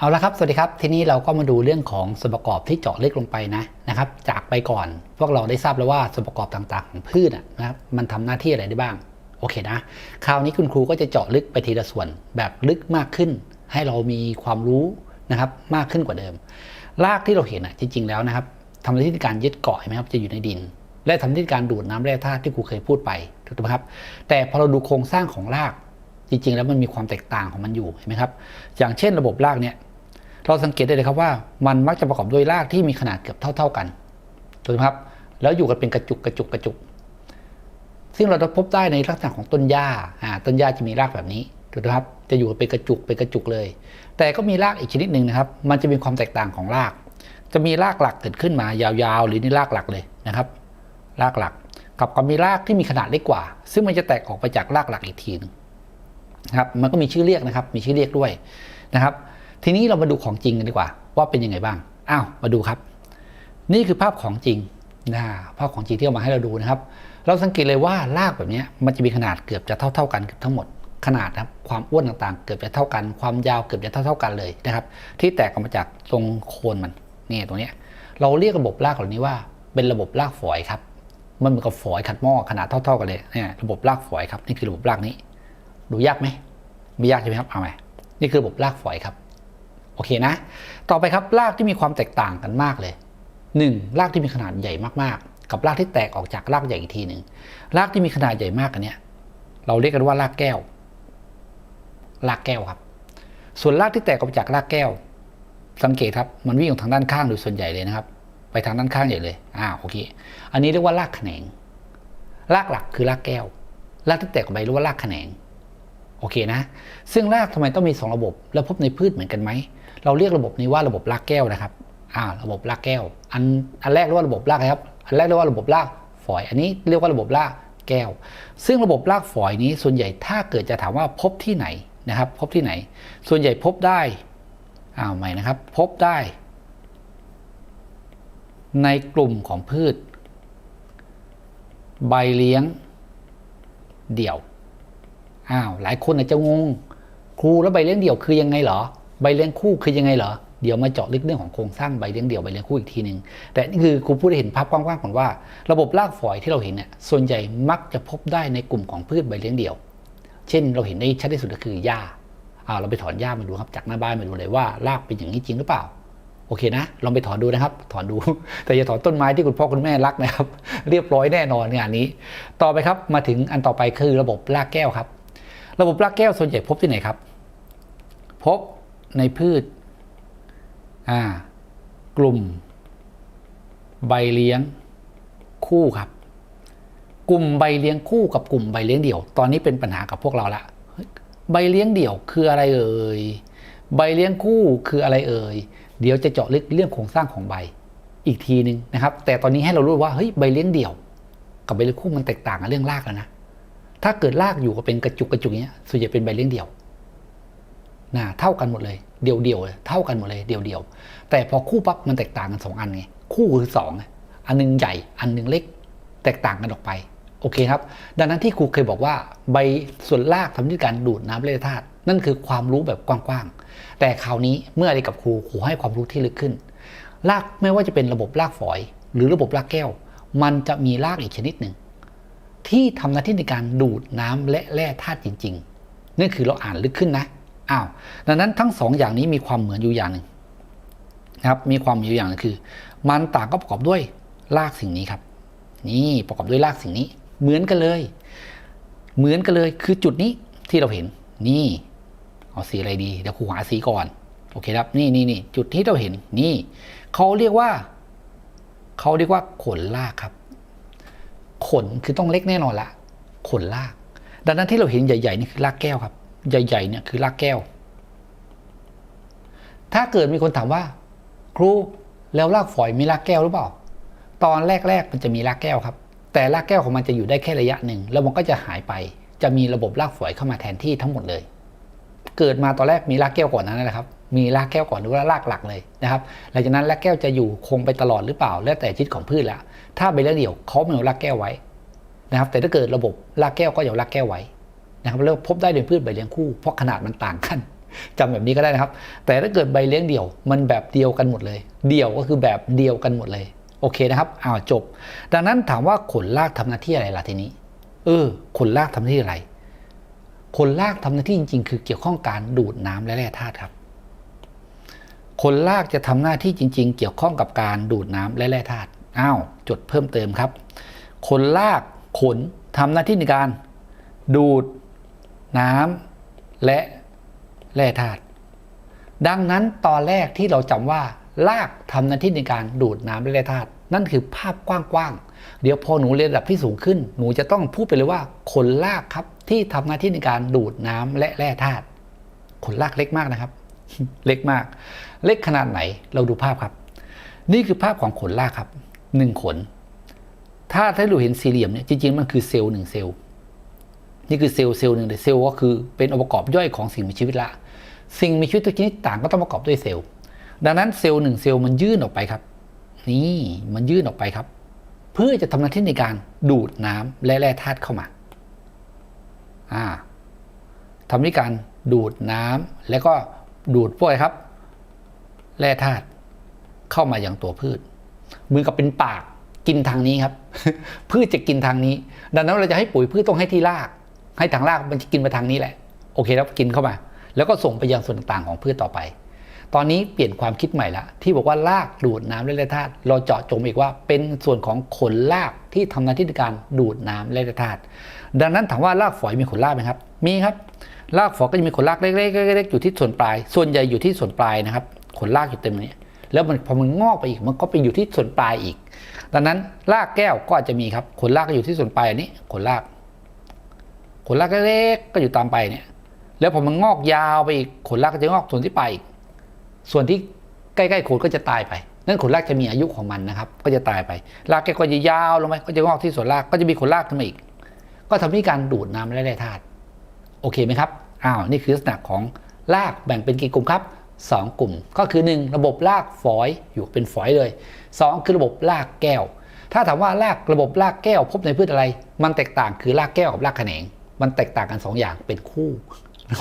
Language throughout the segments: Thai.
เอาละครับ สวัสดีครับ ทีนี้เราก็มาดูเรื่องของส่วนประกอบที่เจาะลึกลงไปนะนะครับ จากไปก่อน พวกเราได้ทราบแล้วว่าส่วนประกอบต่างๆของพืชนะครับ มันทำหน้าที่อะไรได้บ้าง โอเคนะ คราวนี้คุณครูก็จะเจาะลึกไปทีละส่วนแบบลึกมากขึ้น ให้เรามีความรู้นะครับมากขึ้นกว่าเดิม รากที่เราเห็นอะจริง ๆ แล้วนะครับทำหน้าที่ในการยึดเกาะเห็นไหมครับ จะอยู่ในดิน และทำหน้าที่การดูดน้ำแร่ธาตุที่ครูเคยพูดไป ถูกไหมครับ แต่พอเราดูโครงสร้างของราก จริง ๆ แล้วมันมีความแตกต่างของมันอยู่ เห็นไหมครับ อย่างเช่นระบบรากเนี่ย เราสังเกตได้เลยครับว่ามันมักจะประกอบด้วยรากที่มีขนาดเกือบเท่า ๆกันถูกไหมครับ แล้วอยู่กันเป็นกระจุกกระจุกกระจุก ซึ่งเราจะพบได้ในลักษณะของต้นหญ้าอ่าต้นหญ้าจะมีรากแบบนี้ถูกไหมครับ จะอยู่เป็นกระจุกเป็นกระจุกเลย แต่ก็มีรากอีกชนิดหนึ่งนะครับ มันจะมีความแตกต่างของราก จะมีรากหลักเกิดขึ้นมายาวๆ หรือนี่รากหลักเลยนะครับ รากหลัก กับก็มีรากที่มีขนาดเล็กกว่า ซึ่งมันจะแตกออกไปจากรากหลักอีกทีหนึงนะครับ มันก็มีชื่อเรียกนะครับ มีชื่อเรียกด้วยนะครับ ทีนี้เรามาดูของจริงกันดีกว่า ว่าเป็นยังไงบ้าง อ้าว มาดูครับ นี่คือภาพของจริงนะภาพของจริงที่เอามาให้เราดูนะครับ เราสังเกตเลยว่ารากแบบนี้มันจะมีขนาดเกือบจะเท่าๆกันเกือบทั้งหมด ขนาดครับ ความอ้วนต่างๆ เกือบจะเท่ากัน ความยาวเกือบจะเท่าๆกันเลยนะครับ ที่แตกออกมาจากตรงโคนมัน นี่ตรงนี้เราเรียกระบบรากเหล่านี้ว่า เป็นระบบรากฝอยครับ มันเหมือนกับฝอยขัดหม้อขนาดเท่า ๆกันเลยเนี่ยระบบรากฝอยครับ นี่คือระบบรากนี้ ดูยากไหมไม่ยากใช่ไหมครับ เอาไหมนี่คือระบบรากฝอยครับ โอเคนะ ต่อไปครับรากที่มีความแตกต่างกันมากเลย 1. รากที่มีขนาดใหญ่มากๆ กับรากที่แตกออกจากรากใหญ่อีกทีหนึ่งรากที่มีขนาดใหญ่มากกันเนี้ยเราเรียกกันว่ารากแก้ว รากแก้วครับ ส่วนรากที่แตกออกจากรากแก้ว สังเกตครับมันวิ่งออกทางด้านข้างโดยส่วนใหญ่เลยนะครับ ไปทางด้านข้างใหญ่เลยอ่าโอเค อันนี้เรียกว่ารากแขนง รากหลักคือรากแก้ว รากที่แตกออกไปเรียกว่ารากแขนงโอเคนะ ซึ่งรากทำไมต้องมี 2 ระบบ แล้วพบในพืชเหมือนกันไหม เราเรียกระบบนี้ว่าระบบรากแก้วนะครับอ่าระบบรากแก้ว อันอันแรกเรียกว่าระบบรากอะครับ อันแรกเรียกว่าระบบรากฝอย อันนี้เรียกว่าระบบรากแก้ว ซึ่งระบบรากฝอยนี้ส่วนใหญ่ถ้าเกิดจะถามว่าพบที่ไหนนะครับ พบที่ไหน ส่วนใหญ่พบได้อ้าวใหม่นะครับ พบได้ ในกลุ่มของพืช ใบเลี้ยง เดี่ยวอ้าวหลายคนอาจจะงงครูแล้วใบเลี้ยงเดี่ยวคือยังไงเหรอ ใบเลี้ยงคู่คือยังไงเหรอ เดี๋ยวมาเจาะลึกเรื่องของโครงสร้างใบเลี้ยงเดี่ยวใบเลี้ยงคู่อีกทีหนึ่งแต่นี่คือครูพูดให้เห็นภาพกว้างๆก่อนว่า ระบบรากฝอยที่เราเห็นเนี่ยส่วนใหญ่มักจะพบได้ในกลุ่มของพืชใบเลี้ยงเดี่ยว เช่นเราเห็นได้ชัดที่สุดก็คือหญ้าอ้าเราไปถอนหญ้ามาดูครับจากหน้าบ้านมาดูเลยว่ารากเป็นอย่างนี้จริงหรือเปล่าโอเคนะ ลองไปถอนดูนะครับ ถอนดู แต่อย่าถอนต้นไม้ที่คุณพ่อคุณแม่รักนะครับ เรียบร้อยแน่นอนงานนี้ ต่อไปครับ มาถึงอันต่อไปคือระบบรากแก้วครับ ระบบรากแก้วส่วนใหญ่พบที่ไหนครับ พบ ในพืชกลุ่ม ใบเลี้ยงคู่ครับ กลุ่มใบเลี้ยงคู่กับกลุ่มใบเลี้ยงเดี่ยว ตอนนี้เป็นปัญหากับพวกเราละใบเลี้ยงเดี่ยวคืออะไรเอ่ยใบเลี้ยงคู่คืออะไรเอ่ยเดี๋ยวจะเจาะลึกเรื่องโครงสร้างของใบอีกทีหนึ่งนะครับ แต่ตอนนี้ให้เรารู้ว่าเฮ้ยใบเลี้ยงเดี่ยว กับใบเลี้ยงคู่มันแตกต่างกันเรื่องรากแล้วนะถ้าเกิดรากอยู่ก็เป็นกระจุกกระจุกเงี้ยส่วนใหญ่เป็นใบเลี้ยงเดี่ยว นะเท่ากันหมดเลย เดี่ยวเดี่ยวๆเลยเท่ากันหมดเลยเดี่ยวเดี่ยวๆแต่พอคู่ปั๊บมันแตกต่างกันสองอันไงคู่คือสองอันหนึงใหญ่อันหนึงเล็ก แตกต่างกันออกไปโอเคครับ ดังนั้นที่ครูเคยบอกว่าใบส่วนรากทำหน้าที่การดูดน้ำแร่ธาตุนั่นคือความรู้แบบกว้างๆ แต่คราวนี้เมื่ออะไรกับครูครูให้ความรู้ที่ลึกขึ้น รากไม่ว่าจะเป็นระบบรากฝอย หรือระบบรากแก้ว มันจะมีรากอีกชนิดหนึ่งที่ทำหน้าที่ในการดูดน้ำและแร่ธาตุจริงๆนั่นคือเราอ่านลึกขึ้นนะ อ้าวดังนั้นทั้งสองอย่างนี้มีความเหมือนอยู่อย่างหนึ่งนะครับมีความเหมือนอยู่อย่างหนึงคือ มันต่างก็ประกอบด้วยรากสิ่งนี้ครับ นี่ประกอบด้วยรากสิ่งนี้ เหมือนกันเลย เหมือนกันเลยคือจุดนี้ที่เราเห็นนี่เอาสีอะไรดีเดี๋ยวครูหาสีก่อนโอเคครับนี่นี่นี่จุดที่เราเห็นนี่เขาเรียกว่าเขาเรียกว่าขนรากครับ ขนคือต้องเล็กแน่นอนละขนราก ดังนั้นที่เราเห็นใหญ่ๆนี่คือรากแก้วครับ ใหญ่ๆเนี่ยคือรากแก้ว ถ้าเกิดมีคนถามว่า ครูแล้วรากฝอยมีรากแก้วหรือเปล่า ตอนแรกๆมันจะมีรากแก้วครับ แต่รากแก้วของมันจะอยู่ได้แค่ระยะหนึ่งแล้วมันก็จะหายไป จะมีระบบรากฝอยเข้ามาแทนที่ทั้งหมดเลย เกิดมาตอนแรกมีรากแก้วก่อนนั้นนะครับมีรากแก้วก่อนหรือว่ารากหลักเลยนะครับ หลังจากนั้นรากแก้วจะอยู่คงไปตลอดหรือเปล่า แล้วแต่ชีวิตของพืชละถ้าใบเลี้ยงเดี่ยวเขาไม่เอารากแก้วไว้นะครับ แต่ถ้าเกิดระบบรากแก้วก็อย่ารากแก้วไว้ นะครับแล้วพบได้ในพืชใบเลี้ยงคู่ เพราะขนาดมันต่างกันจำแบบนี้ก็ได้นะครับ แต่ถ้าเกิดใบเลี้ยงเดี่ยว มันแบบเดียวกันหมดเลย เดี่ยวก็คือแบบเดียวกันหมดเลย โอเคนะครับอ้าวจบ ดังนั้นถามว่าขนลากทำหน้าที่อะไรล่ะทีนี้ เออ ขนลากทำหน้าที่อะไร ขนลากทำหน้าที่จริง ๆ คือเกี่ยวข้องการดูดน้ำและแร่ธาตุครับ ขนลากจะทำหน้าที่จริง ๆ เกี่ยวข้องกับการดูดน้ำและแร่ธาตุอ้าวจดเพิ่มเติมครับ ขนลากขนทำหน้าที่ในการดูด น้ำและแร่ธาตุดังนั้นตอนแรกที่เราจำว่าลากทำหน้าที่ในการดูดน้ำและแร่ธาตุนั่นคือภาพกว้างๆ เดี๋ยวพอหนูเรียนระดับที่สูงขึ้น หนูจะต้องพูดไปเลยว่าขนลากครับที่ทำหน้าที่ในการดูดน้ำและแร่ธาตุขนลากเล็กมากนะครับ เล็กมาก เล็กขนาดไหนเราดูภาพครับ นี่คือภาพของขนลากครับหนึ่งขน ถ้าถ้าเราเห็นสี่เหลี่ยมเนี่ยจริงๆมันคือเซลล์หนึ่งเซลล์ นี่คือเซลล์เซลล์หนึ่งแต่เซลล์ก็คือเป็นองค์ประกอบย่อยของสิ่งมีชีวิตละ สิ่งมีชีวิตทุกชนิดต่างก็ต้องประกอบด้วยเซลล์ ดังนั้นเซลล์หนึ่งเซลล์มันยื่นออกไปครับ นี่มันยื่นออกไปครับ เพื่อจะทำหน้าที่ในการดูดน้ำและแร่ธาตุเข้ามาอ่าทำด้วยการดูดน้ำแล้วก็ดูดพวกครับ แร่ธาตุเข้ามาอย่างตัวพืชเหมือนกับเป็นปากกินทางนี้ครับ พืชจะกินทางนี้ ดังนั้นเราจะให้ปุ๋ยพืชต้องให้ที่ราก ให้ทางรากมันจะกินมาทางนี้แหละ โอเคแล้วกินเข้ามา แล้วก็ส่งไปยังส่วนต่างๆของพืชต่อไป ตอนนี้เปลี่ยนความคิดใหม่ละที่บอกว่ารากดูดน้ำและแร่ธาตุเราเจาะจงอีกว่าเป็นส่วนของขนรากที่ทำหน้าที่ในการดูดน้ำและแร่ธาตุดังนั้นถามว่ารากฝอยมีขนรากไหมครับ มีครับรากฝอยก็จะมีขนรากเล็กๆเล็กๆอยู่ที่ส่วนปลาย ส่วนใหญ่อยู่ที่ส่วนปลายนะครับขนรากอยู่เต็มนี้แล้วมันพอมันงอกไปอีกมันก็ไปอยู่ที่ส่วนปลายอีก ดังนั้นรากแก้วก็อาจจะมีครับขนรากก็อยู่ที่ส่วนปลายอันนี้ขนราก ขนรากเล็กก็อยู่ตามไปเนี่ย แล้วพอมันงอกยาวไปอีกขนรากก็จะงอกส่วนที่ไปอีกส่วนที่ใกล้ๆโคนก็จะตายไป นั่นขนรากจะมีอายุของมันนะครับ ก็จะตายไป รากแก้วก็จะยาวลงไป ก็จะงอกที่ส่วนราก ก็จะมีขนรากขึ้นมาอีก ก็ทำให้การดูดน้ำและแร่ธาตุ โอเคไหมครับ อ้าว นี่คือลักษณะของรากแบ่งเป็นกี่กลุ่มครับ 2 กลุ่ม ก็คือ 1 ระบบรากฝอยอยู่เป็นฝอยเลย 2 คือระบบรากแก้ว ถ้าถามว่ารากระบบรากแก้วพบในพืชอะไร มันแตกต่างคือรากแก้วกับรากแขนง มันแตกต่างกัน2ออย่างเป็นคู่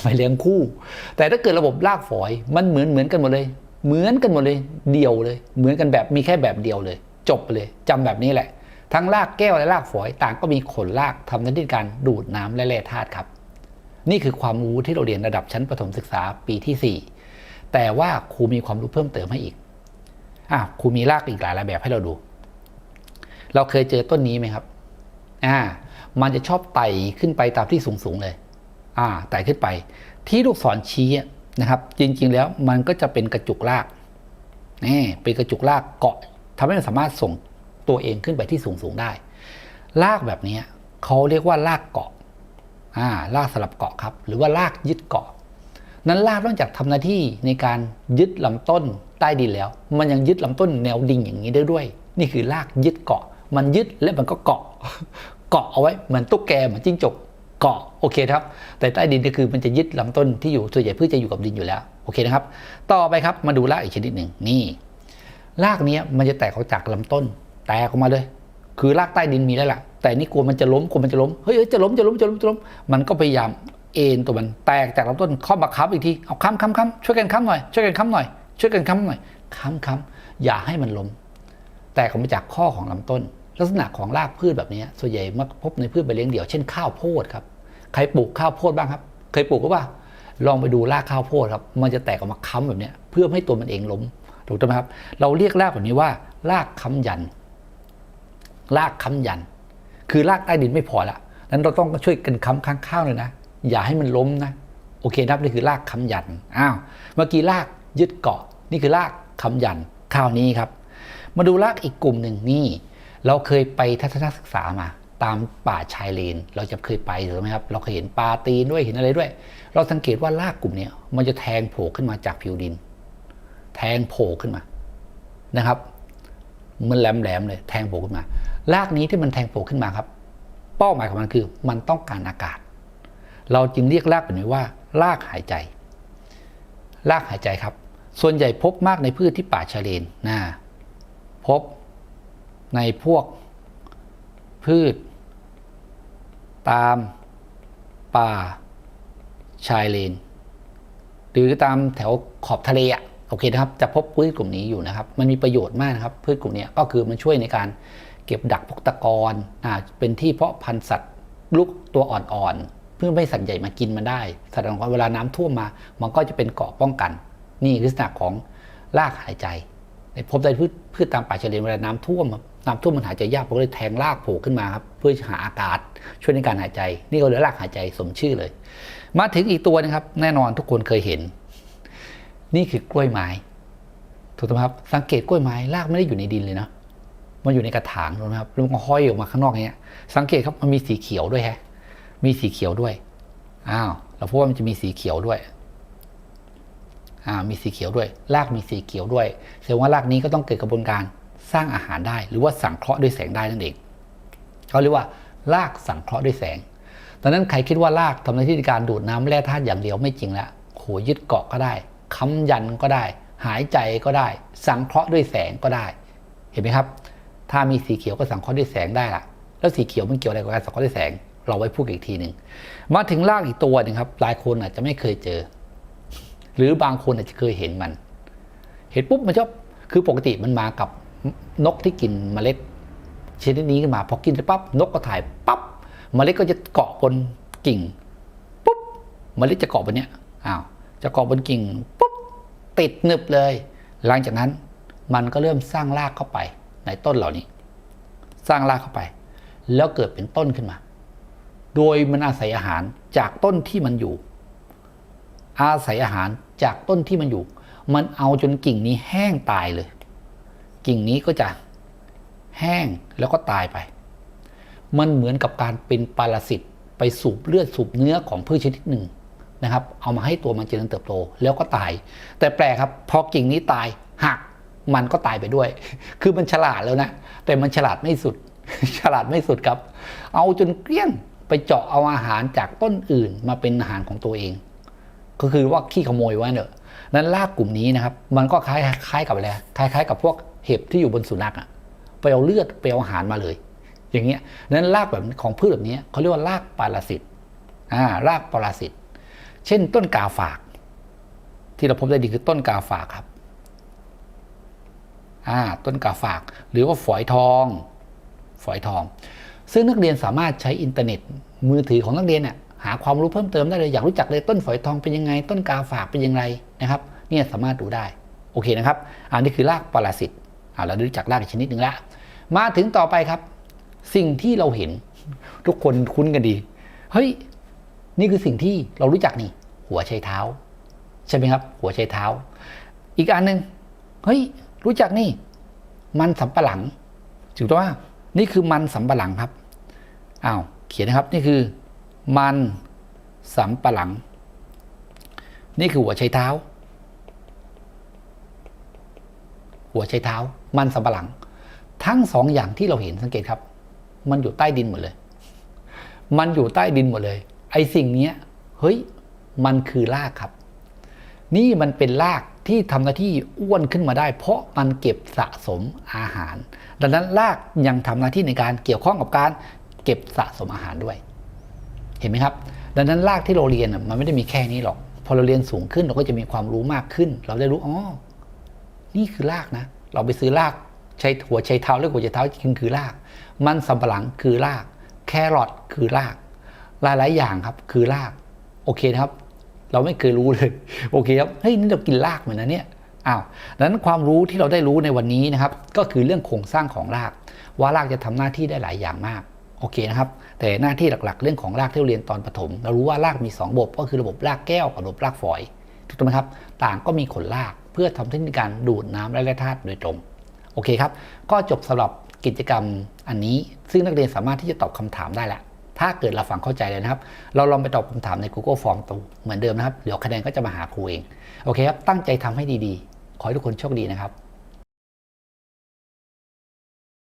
ไปเลี้ยงคู่ แต่ถ้าเกิดระบบรากฝอยมันเหมือนเหมือนกันหมดเลย เหมือนกันหมดเลยเดียวเลย เหมือนกันแบบมีแค่แบบเดียวเลย จบเลยจำแบบนี้แหละ ทั้งรากแก้วและรากฝอยต่างก็มีขนรากทำหน้าที่การดูดน้ำและแร่ธาตุครับ นี่คือความรู้ที่เราเรียนระดับชั้นประถมศึกษาปีที่ 4 แต่ว่าครูมีความรู้เพิ่มเติมให้อีกอะครูมีรากอีกหลายแบบให้เราดู เราเคยเจอต้นนี้ไหมครับอ่า มันจะชอบไต่ขึ้นไปตามที่สูงๆเลย อ่า ไต่ขึ้นไป ที่ลูกศรชี้นะครับ จริงๆแล้วมันก็จะเป็นกระจุกราก นี่ เป็นกระจุกรากเกาะทำให้มันสามารถส่งตัวเองขึ้นไปที่สูงๆได้รากแบบนี้เขาเรียกว่ารากเกาะ อ่ารากสลับเกาะครับ หรือว่ารากยึดเกาะ นั้นรากนอกจากทำหน้าที่ในการยึดลำต้นใต้ดินแล้ว มันยังยึดลำต้นแนวดิ่งอย่างนี้ได้ด้วย นี่คือรากยึดเกาะ มันยึดและมันก็เกาะ เกาะเอาไว้เหมือนตุ๊กแกเหมือนจิ้งจกเกาะโอเคครับ แต่ใต้ดินก็คือมันจะยึดลำต้นที่อยู่ส่วนใหญ่พืชจะอยู่กับดินอยู่แล้วโอเคนะครับ ต่อไปครับมาดูรากอีกชนิดหนึ่งนี่รากนี้มันจะแตกออกจากลำต้น แตกออกมาเลย คือรากใต้ดินมีแล้วล่ะ แต่นี่กลัวมันจะล้มกลัวมันจะล้มเฮ้ยจะล้มจะล้มจะล้มจะล้มมันก็พยายามเอ็นตัวมันแตกจากลำต้นข้ามาค้ำอีกทีเอาค้ำค้ำค้ำช่วยกันค้ำหน่อยช่วยกันค้ำหน่อยช่วยกันค้ำหน่อยค้ำค้ำอย่าให้มันล้มแตกออกมาจากข้อของลำต้น ลักษณะของรากพืชแบบนี้ส่วนใหญ่มักพบในพืชใบเลี้ยงเดี่ยวเช่นข้าวโพดครับใครปลูกข้าวโพดบ้างครับ เคยปลูกก็ว่าลองไปดูรากข้าวโพดครับมันจะแตกออกมาค้ำแบบนี้เพื่อให้ตัวมันเองล้มถูกต้องไหมครับ เราเรียกรากแบบนี้ว่ารากค้ำยัน รากค้ำยัน คือรากใต้ดินไม่พอละนั้นเราต้องช่วยกันค้ำข้างข้าวเลยนะ อย่าให้มันล้มนะ โอเคนะครับนี่คือรากค้ำยันอ้าวเมื่อกี้รากยึดเกาะ นี่คือรากค้ำยันข้าวนี้ครับ มาดูรากอีกกลุ่มหนึ่งนี่ เราเคยไปทัศนศึกษามา ตามป่าชายเลน เราจะเคยไปถูกไหมครับ เราเคยเห็นปลาตีนด้วยเห็นอะไรด้วย เราสังเกตว่ารากกลุ่มนี้มันจะแทงโผล่ขึ้นมาจากผิวดิน แทงโผล่ขึ้นมานะครับ มันแหลมๆเลยแทงโผล่ขึ้นมา รากนี้ที่มันแทงโผล่ขึ้นมาครับ เป้าหมายของมันคือมันต้องการอากาศ เราจึงเรียกรากแบบนี้ว่า รากหายใจ รากหายใจครับ ส่วนใหญ่พบมากในพืชที่ป่าชายเลนนะพบ ในพวกพืช ตามป่าชายเลน หรือตามแถวขอบทะเลอะโอเคนะครับ จะพบพืชกลุ่มนี้อยู่นะครับ มันมีประโยชน์มากนะครับ พืชกลุ่มนี้ก็คือมันช่วยในการเก็บดักพวกตะกอนอ่าเป็นที่เพาะพันธุ์สัตว์ลูกตัวอ่อนๆ เพื่อไม่ให้สัตว์ใหญ่มากินมันได้สัตว์อ่อนเวลาน้ำท่วมมา มันก็จะเป็นเกาะป้องกัน นี่คือลักษณะของรากหายใจพบได้พืชพืชตามป่าชายเลนเวลาน้ำท่วมครับ น้ำท่วมมันหายใจยากผมก็เลยแทงรากโผล่ขึ้นมาครับเพื่อหาอากาศช่วยในการหายใจ นี่ก็เลยรากหายใจสมชื่อเลย มาถึงอีกตัวนะครับ แน่นอนทุกคนเคยเห็น นี่คือกล้วยไม้ถูกต้องไหมครับสังเกตกล้วยไม้รากไม่ได้อยู่ในดินเลยนะมันอยู่ในกระถางถูกไหมครับแล้วมันก็ห้อยออกมาข้างนอกอย่างเงี้ย สังเกตครับมันมีสีเขียวด้วยแฮะมีสีเขียวด้วยอ้าวเราพบว่ามันจะมีสีเขียวด้วยอ่ามีสีเขียวด้วย รากมีสีเขียวด้วยแสดงว่ารากนี้ก็ต้องเกิดกระบวนการ สร้างอาหารได้ หรือว่าสังเคราะห์ด้วยแสงได้นั่นเองเขาเรียกว่ารากสังเคราะห์ด้วยแสงดังนั้นใครคิดว่ารากทำหน้าที่ในการดูดน้ำแร่ธาตุอย่างเดียวไม่จริงละโหยึดเกาะก็ได้ค้ำยันก็ได้ หายใจก็ได้ สังเคราะห์ด้วยแสงก็ได้ เห็นไหมครับ ถ้ามีสีเขียวก็สังเคราะห์ด้วยแสงได้ละแล้วสีเขียวมันเกี่ยวอะไรกับการสังเคราะห์ด้วยแสง เราไว้พูดอีกทีหนึ่งมาถึงรากอีกตัวนึงครับหลายคนอาจจะไม่เคยเจอ หรือบางคนอาจจะเคยเห็นมัน เห็นปุ๊บมันชอบคือปกติมันมากับ นกที่กินเมล็ดชนิดนี้ขึ้นมาพอกินไปปั๊บนกก็ถ่ายปั๊บเมล็ดก็จะเกาะบนกิ่งปุ๊บเมล็ดจะเกาะบนเนี้ยอ้าวจะเกาะบนกิ่งปุ๊บติดหนึบเลย หลังจากนั้นมันก็เริ่มสร้างรากเข้าไปในต้นเหล่านี้ สร้างรากเข้าไป แล้วเกิดเป็นต้นขึ้นมา โดยมันอาศัยอาหารจากต้นที่มันอยู่ อาศัยอาหารจากต้นที่มันอยู่ มันเอาจนกิ่งนี้แห้งตายเลย กิ่งนี้ก็จะแห้งแล้วก็ตายไป มันเหมือนกับการเป็นปรสิตไปสูบเลือดสูบเนื้อของพืชชนิดหนึ่งนะครับ เอามาให้ตัวมันเจริญเติบโตแล้วก็ตาย แต่แปลกครับพอกิ่งนี้ตายหักมันก็ตายไปด้วย คือมันฉลาดแล้วนะ แต่มันฉลาดไม่สุด ฉลาดไม่สุดครับ เอาจนเกลี้ยงไปเจาะเอาอาหารจากต้นอื่นมาเป็นอาหารของตัวเอง ก็คือว่าขี้ขโมยไว้เนอะนั้นรากกลุ่มนี้นะครับ มันก็คล้ายคล้ายกับอะไรคล้ายๆ กับพวก เห็บที่อยู่บนสุนัขอะไปเอาเลือดไปเอาอาหารมาเลย อย่างเงี้ยนั้นรากแบบของพืชแบบนี้เขาเรียกว่ารากปรสิตอ่ารากปรสิตเช่น ต้นกาฝาก ที่เราพบได้ดีคือต้นกาฝากครับอ่าต้นกาฝาก หรือว่าฝอยทอง ฝอยทอง ซึ่งนักเรียนสามารถใช้อินเทอร์เน็ต มือถือของนักเรียนเนี่ยหาความรู้เพิ่มเติมได้เลยอยากรู้จักเลยต้นฝอยทองเป็นยังไง ต้นกาฝากเป็นยังไงนะครับเนี่ยสามารถดูได้โอเคนะครับ อันนี้คือรากปรสิต อ่าเราด้รู้จักรากชนิดหนึ่งแล้วมาถึงต่อไปครับ สิ่งที่เราเห็น ทุกคนคุ้นกันดี เฮ้ย นี่คือสิ่งที่เรารู้จักนี่ หัวไชเท้า ใช่ไหมครับ หัวไชเท้า อีกอันหนึ่งเฮ้ย รู้จักนี่ มันสำปะหลังถูกต้องว่านี่คือมันสำปะหลังครับอ้าวเขียนนะครับนี่คือ มันสำปะหลัง นี่คือหัวไชเท้า หัวไชเท้า มันสำปะหลัง ทั้งสองอย่างที่เราเห็นสังเกตครับ มันอยู่ใต้ดินหมดเลย มันอยู่ใต้ดินหมดเลย ไอ้สิ่งนี้เฮ้ยมันคือรากครับ นี่มันเป็นรากที่ทำหน้าที่อ้วนขึ้นมาได้ เพราะมันเก็บสะสมอาหาร ดังนั้นรากยังทำหน้าที่ในการเกี่ยวข้องกับการเก็บสะสมอาหารด้วย เห็นไหมครับ ดังนั้นรากที่เราเรียนมันไม่ได้มีแค่นี้หรอก พอเราเรียนสูงขึ้นเราก็จะมีความรู้มากขึ้น เราได้รู้อ๋อ นี่คือรากนะ เราไปซื้อรากใช้หัวใช้เท้าเรียกหัวใช้เท้าจริงคือราก มันสำปะหลังคือราก แครอทคือราก หลายๆอย่างครับคือราก โอเคนะครับ เราไม่เคยรู้เลย โอเคครับ เฮ้ยนี่เรากินรากเหมือนนะเนี่ย อ้าวดังนั้นความรู้ที่เราได้รู้ในวันนี้นะครับ ก็คือเรื่องโครงสร้างของราก ว่ารากจะทำหน้าที่ได้หลายอย่างมาก โอเคนะครับ แต่หน้าที่หลักๆ เรื่องของรากที่เราเรียนตอนประถม เรารู้ว่ารากมี2ระบบ ก็คือระบบรากแก้วกับระบบรากฝอย ถูกต้องไหมครับ ต่างก็มีขนราก พื่อทำหน้าที่ในการดูดน้ำและแร่ธาตุโดยตรง โอเคครับ ก็จบสำหรับกิจกรรมอันนี้ ซึ่งนักเรียนสามารถที่จะตอบคำถามได้แหละถ้าเกิดเราฟังเข้าใจเลยนะครับ เราลองไปตอบคำถามใน Google Form ตัวเหมือนเดิมนะครับ เดี๋ยวคะแนนก็จะมาหาครูเอง โอเคครับ ตั้งใจทำให้ดีๆ ขอให้ทุกคนโชคดีนะครับ